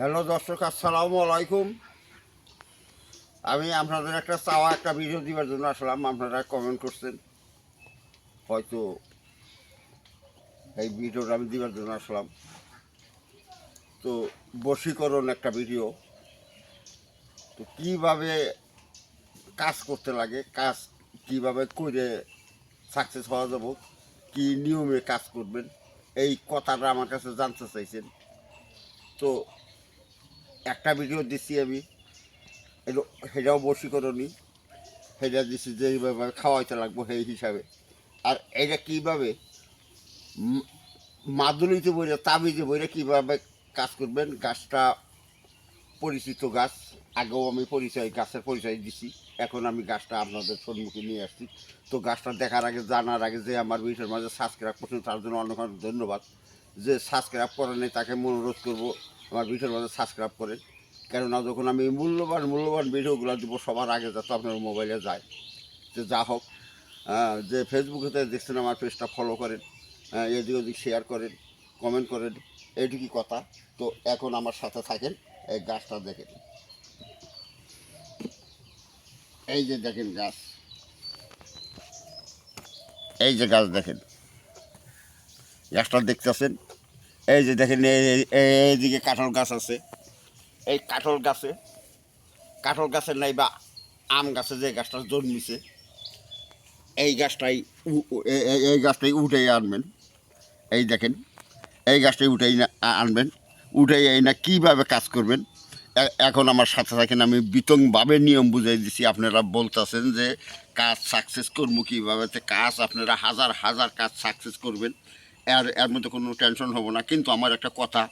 Hello দর্শক, আসসালামু আলাইকুম। আমি আপনাদের একটা চাওয়া, একটা ভিডিও দিবার জন্য আসলাম। আপনারা কমেন্ট করছেন। হয়তো এই ভিডিওটা আমি দিবার জন্য আসলাম। তো বশীকরণ একটা ভিডিও তো কীভাবে কাজ করতে লাগে, কাজ কীভাবে করে সাকসেস হওয়া যাব, কি নিয়মে কাজ করবেন, এই কথাটা আমার কাছে জানতে চাইছেন। তো একটা ভিডিও দিচ্ছি আমি। সেটাও বশীকরণই। সেটা দিচ্ছি যে এইভাবে খাওয়াইতে লাগবো সেই হিসাবে। আর এটা কীভাবে? মাদুলিতে বইলে তাবিজে বইলে কীভাবে কাজ করবেন? গাছটা পরিচিত গাছ। আগেও আমি পরিচয়, গাছের পরিচয় দিছি। এখন আমি গাছটা আপনাদের সম্মুখে নিয়ে আসছি। তো গাছটা দেখার আগে, জানার আগে যে আমার ভিডিওর মাঝে সাবস্ক্রাইব করছেন, তার জন্য অনেক ধন্যবাদ। যে সাবস্ক্রাইব করেন তাকে অনুরোধ করব আমার ভিডিওর মাঝে সাবস্ক্রাইব করেন কেননা যখন আমি মূল্যবান মূল্যবান ভিডিওগুলো দিব সবার আগে যাতে আপনার মোবাইলে যায়। যে যা হোক যে ফেসবুকেতে দেখছেন আমার পেজটা ফলো করেন এদিক ওদিক শেয়ার করেন কমেন্ট করেন এইটুকুই কথা। তো এখন আমার সাথে থাকেন, এই গাছটা দেখেন। এই যে দেখেন গাছ। এই যে গাছ দেখেন। গাছটা দেখতেছেন? এই যে দেখেন, এই- এই- এইদিকে কাঁঠাল গাছ আছে। এই কাঁঠাল গাছে, কাঁঠাল গাছের নাই বা আম গাছে যে গাছটা জন্মিছে, এই গাছটাই এই গাছটাই উঠেই আনবেন। এই দেখেন, এই গাছটাই উঠেই আনবেন। উঠেই এই না কীভাবে কাজ করবেন? এখন আমার সাথে থাকেন, আমি বিতংভাবে নিয়ম বুঝাই দিছি, আপনারা বলতেছেন যে কাজ সাকসেস করব কীভাবে কাজ আপনারা হাজার হাজার কাজ সাকসেস করবেন। এর এর মধ্যে কোনো টেনশন হব না। কিন্তু আমার একটা কথা,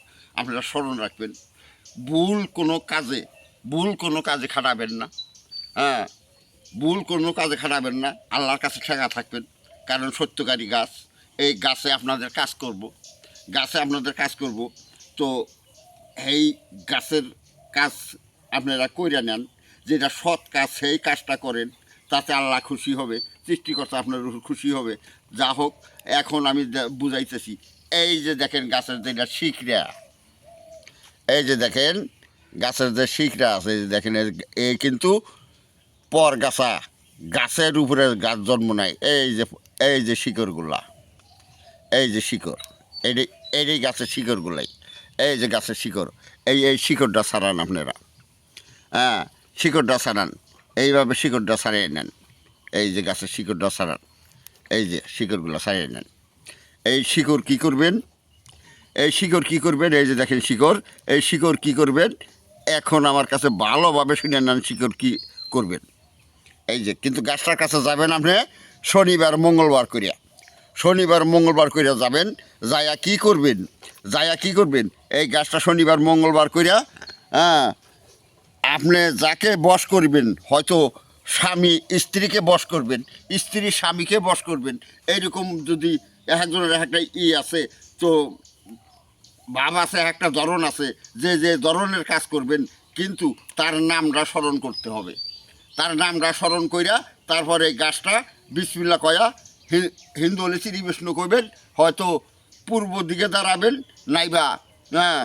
আপনারা স্মরণ রাখবেন, ভুল কোনো কাজে, ভুল কোনো কাজে খাটাবেন না। হ্যাঁ ভুল কোনো কাজে খাটাবেন না, আল্লাহর কাছে ঠেকা থাকবেন। কারণ সত্যকারী গাছ, এই গাছে আপনাদের কাজ করব, গাছে আপনাদের কাজ করব। তো এই গাছের কাজ আপনারা কইরা নেন, যেটা সৎ কাজ, সেই কাজটা করেন। তাতে আল্লাহ খুশি হবে, সৃষ্টিকর্তা আপনার খুশি হবে। যা হোক, এখন আমি বুঝাইতেছি। এই যে দেখেন গাছের যেটা শিখরা এই যে দেখেন গাছের যে শিখরা আছে, এই যে দেখেন এই কিন্তু পর গাছা। গাছের উপরে গাছ জন্ম নেয় এই যে এই যে শিকড়গুলা। এই যে শিকড়। এই এই গাছের শিকড়গুলাই। এই যে গাছের শিকড়। এই এই শিকড়টা সারান আপনারা। হ্যাঁ শিকড়টা সারান এইভাবে শিকড়টা সারিয়ে নেন। এই যে গাছের শিকড়টা সারান এই যে শিকড়গুলো সারিয়ে নেন। এই শিকড় কী করবেন? এই শিকড় কী করবেন? এই যে দেখেন শিকড়, এই শিকড় কী করবেন? এখন আমার কাছে ভালোভাবে শুনে নেন শিকড় কী করবেন। এই যে, কিন্তু গাছটার কাছে যাবেন আপনি, শনিবার, মঙ্গলবার করিয়া শনিবার, মঙ্গলবার করিয়া যাবেন যায়া কি করবেন? যায়া কি করবেন? এই গাছটা শনিবার, মঙ্গলবার করিয়া হ্যাঁ আপনি যাকে বশ করবেন, হয়তো স্বামী স্ত্রীকে বশ করবেন, স্ত্রী স্বামীকে বশ করবেন, এইরকম যদি একজনের একটা ই আছে, তো ভাব আছে, একটা ধরন আছে, যে যে ধরনের কাজ করবেন, কিন্তু তার নামটা স্মরণ করতে হবে। তার নামটা স্মরণ কইরা তারপরে এই গাছটা বিসমিল্লা কয়া হিন্দু হলে শ্রী বিষ্ণু করবেন হয়তো পূর্ব দিকে দাঁড়াবেন, নাইবা হ্যাঁ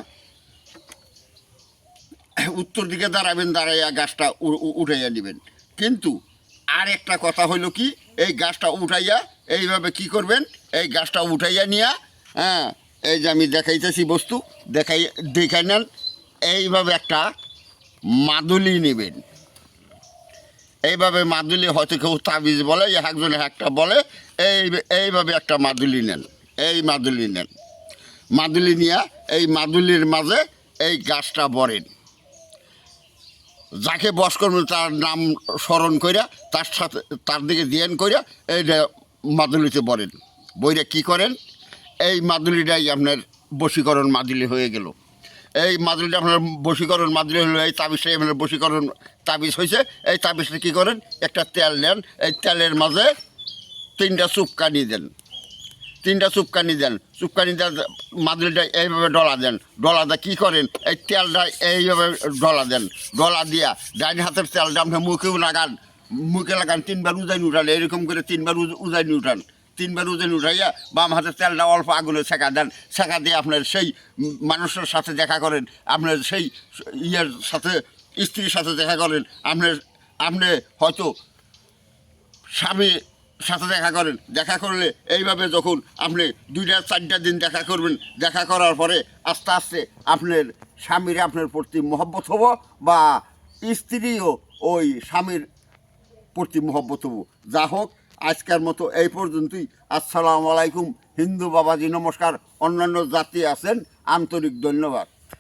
উত্তর দিকে দাঁড়াবেন, দাঁড়াইয়া গাছটা উঠাইয়া নেবেন। কিন্তু আর একটা কথা হইল কি, এই গাছটা উঠাইয়া এইভাবে কি করবেন? এই গাছটা উঠাইয়া নিয়া হ্যাঁ এই যে আমি দেখাইতেছি বস্তু, দেখাই দেখাই নেন, এইভাবে একটা মাদুলি নেবেন। এইভাবে মাদুলি হয়তো কেউ তাবিজ বলে, এক একজনে একটা বলে, এই, এইভাবে একটা মাদুলি নেন, এই মাদুলি নেন। মাদুলি নিয়া এই মাদুলির মাঝে এই গাছটা বরেন যাকে বস তার নাম স্মরণ কইরা, তার সাথে, তার দিকে ধ্যান কইরা এইটা মাদুলিতে বলেন বইটা কি করেন? এই মাদুলিটাই আপনার বশীকরণ মাদুলি হয়ে গেল। এই মাদুলিটা আপনার বশীকরণ মাদুলি হলো, এই তাবিজটাই আপনার বশীকরণ তাবিজ হয়েছে এই তাবিজটা কী করেন? একটা তেল নেন এই তেলের মাঝে তিনটা চুপকানি দেন। তিনটা চুপকানি দেন চুপকানি দেন মাদুলিটা এইভাবে ডলা দেন। ডলা দিয়ে কী করেন? এই তেলটা এইভাবে ডলা দেন। ডলা দিয়া ডাইন হাতের তেলটা আপনি মুখেও লাগান, মুখে লাগান, তিনবার উজাইনি উঠান, এরকম করে তিনবার উজ- উজাইনি উঠান। তিনবার ওজন উঠাইয়া বাম হাতের তেলটা অল্প আগুনে ছেঁকা দেন। ছেঁকা দিয়ে আপনার সেই মানুষের সাথে দেখা করেন, আপনার সেই ইয়ের সাথে, স্ত্রীর সাথে দেখা করেন। আপনার আপনি হয়তো স্বামী সাথে দেখা করেন। দেখা করলে এইভাবে যখন আপনি দুইটা, চারটা দিন দেখা করবেন, দেখা করার পরে আস্তে আস্তে আপনার স্বামীর আপনার প্রতি মহব্বত হব বা স্ত্রীও ওই স্বামীর প্রতি মহব্বত হব। যা হোক, আজকের মতো এই পর্যন্তই। আসসালামু আলাইকুম। হিন্দু বাবাজি, নমস্কার। অন্যান্য জাতি আছেন, আন্তরিক ধন্যবাদ।